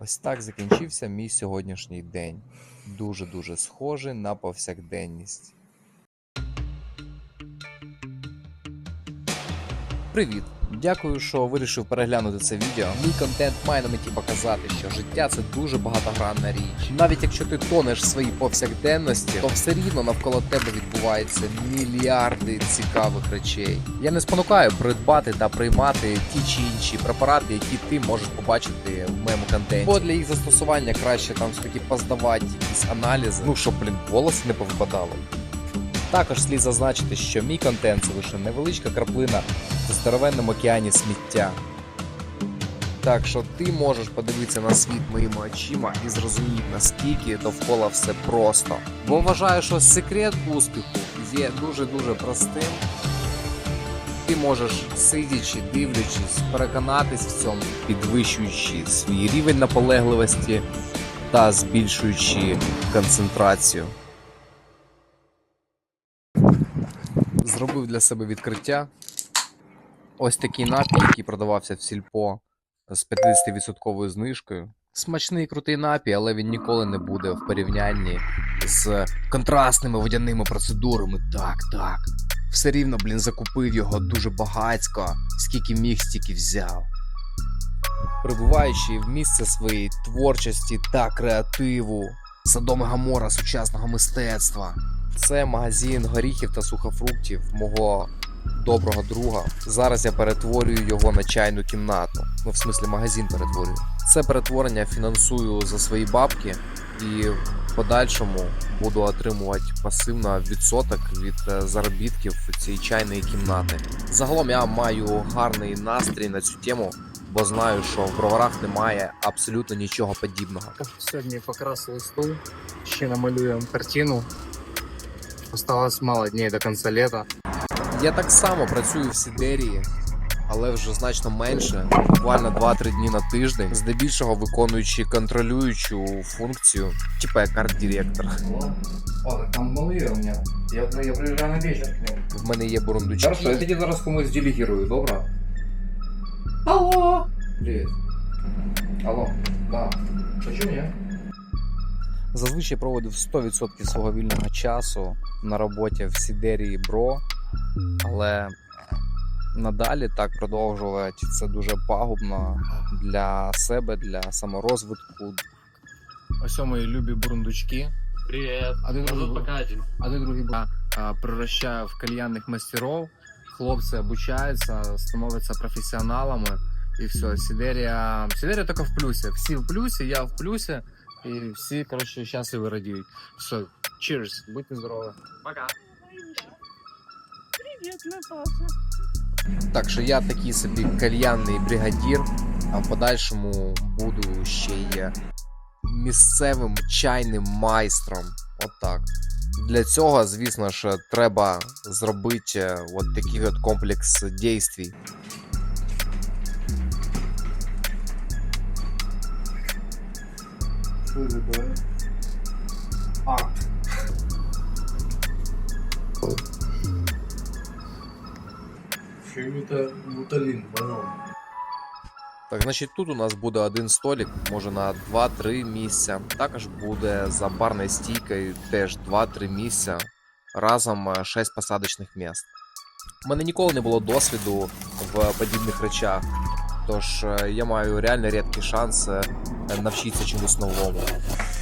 Ось так закінчився мій сьогоднішній день. Дуже-дуже схожий на повсякденність. Привіт! Дякую, що вирішив переглянути це відео. Мій контент має на меті показати, що життя це дуже багатогранна річ. Навіть якщо ти тонеш в своїй повсякденності, то все рівно навколо тебе відбуваються мільярди цікавих речей. Я не спонукаю придбати та приймати ті чи інші препарати, які ти можеш побачити в моєму контенті. Бо для їх застосування краще там таки поздавати якісь аналізи, ну щоб блін волоси не повипадало. Також слід зазначити, що мій контент це лише невеличка краплина в здоровенному океані сміття. Так що ти можеш подивитися на світ моїми очима і зрозуміти, наскільки довкола все просто. Бо вважаю, що секрет успіху є дуже-дуже простим. Ти можеш, сидячи, дивлячись, переконатись в цьому, підвищуючи свій рівень наполегливості та збільшуючи концентрацію. Зробив для себе відкриття. Ось такий напій, який продавався в сільпо з 50% знижкою. Смачний крутий напій, але він ніколи не буде в порівнянні з контрастними водяними процедурами. Так, так. Все рівно, блін, закупив його дуже багацько, скільки міг, стільки взяв. Прибуваючи в місце своєї творчості та креативу, Содом і Гамора сучасного мистецтва. Це магазин горіхів та сухофруктів мого доброго друга. Зараз я перетворюю його на чайну кімнату. Ну, в смислі, магазин перетворюю. Це перетворення фінансую за свої бабки і в подальшому буду отримувати пасивно відсоток від е, заробітків цієї чайної кімнати. Загалом я маю гарний настрій на цю тему, бо знаю, що в броварах немає абсолютно нічого подібного. Сьогодні покрасили стул, ще намалюємо картину. Осталось мало дней до конца лета. Я так само працюю в Сідерії, але вже значно менше, буквально 2-3 дні на тиждень, здебільшого виконуючи контролюючу функцію, типа як арт-директор. О, так там малые у меня. Я, я приезжаю на к ним. В мене є бурундучки. Хорошо, я тоді зараз комусь делегирую, добре? Алло! Привет. Алло, да. Почему я? Зазвичай проводив 100% свого вільного часу на роботі в Сідерії Бро, але надалі так продовжувати це дуже пагубно для себе, для саморозвитку, Ось мої любі бурундучки. Привет. А ти другий один. А де другий в кальянних мастеров. Хлопці обучаються, становляться професіоналами. І все, Сидерія. Сидерія тільки в плюсі. Всі в плюсі, я в плюсі. І всі, коротше, щасливі радіють. Все, cheers, будьте здорові. Пока. Привет, Наташа. Так що я такий собі кальянний бригадір, а в подальшому буду ще й місцевим чайним майстром. Отак. Для цього, звісно ж, треба зробити е, от такий от комплекс дійствій. Що це Чим-то муталін, банан. Так, значить, тут у нас буде один столик, може на 2-3 місця. Також буде за барною стійкою теж 2-3 місця. Разом 6 посадочних місць. У мене ніколи не було досвіду в подібних речах. Тож е, я маю реально рідкий шанс е, навчитися чомусь новому.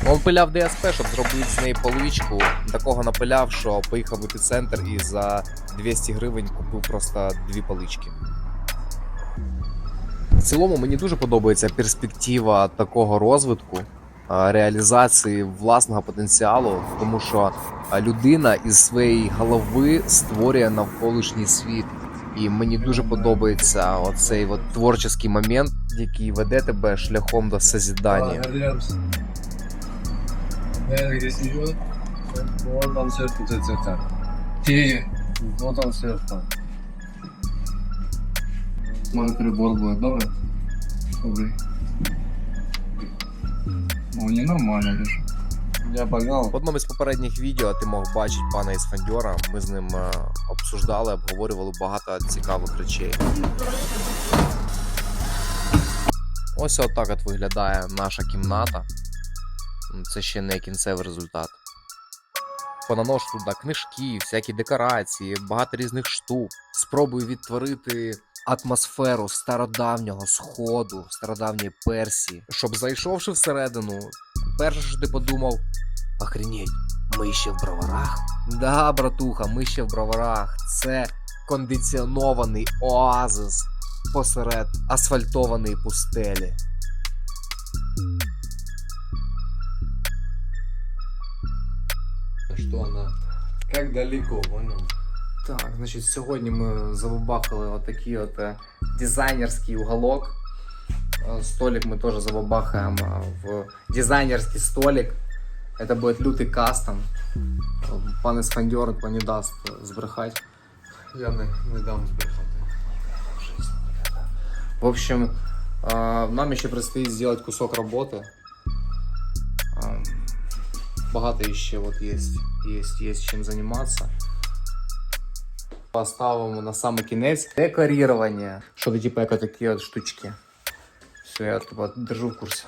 Он пиляв ДСП, щоб зробити з неї поличку. Такого напиляв, що поїхав в епіцентр і за 200 гривень купив просто дві полички. В цілому мені дуже подобається перспектива такого розвитку, реалізації власного потенціалу, тому що людина із своєї голови створює навколишній світ. І мені дуже подобається оцей от творчий момент, який веде тебе шляхом до созідання. Где снежет. Там сверху цвета. Ти. Вон там сверху. Може прибор буде, добре? Добре. О, не нормально. Я погнал. В одному із попередніх відео ти мог бачити пана із Фандьора. Ми з ним е, обсуждали, обговорювали багато цікавих речей. Ось отак от виглядає наша кімната. Це ще не кінцевий результат. Понаношу туди книжки, всякі декорації, багато різних штук. Спробую відтворити атмосферу стародавнього сходу, стародавньої Персії, щоб зайшовши всередину, перше, що ти подумав, охренеть, ми ще в броварах? Да, братуха, ми ще в броварах. Це кондиціонований оазис посеред асфальтованої пустелі. Что она? Как далеко, понял? Так, значить, сьогодні ми забабахали отакий от е, дизайнерський уголок. Е, Столик ми теж забабахаємо в дизайнерський столик. Это буде лютий кастом. Е, Пан Іскандер не дасть збрехати. Я не, не дам збрехати. В общем, э, нам еще предстоит сделать кусок работы. Багато ще от есть, есть, есть чим займатися. Поставимо на саме кінець декорирование. Що типу як такі от штучки. Все, я тебе держу в курсі.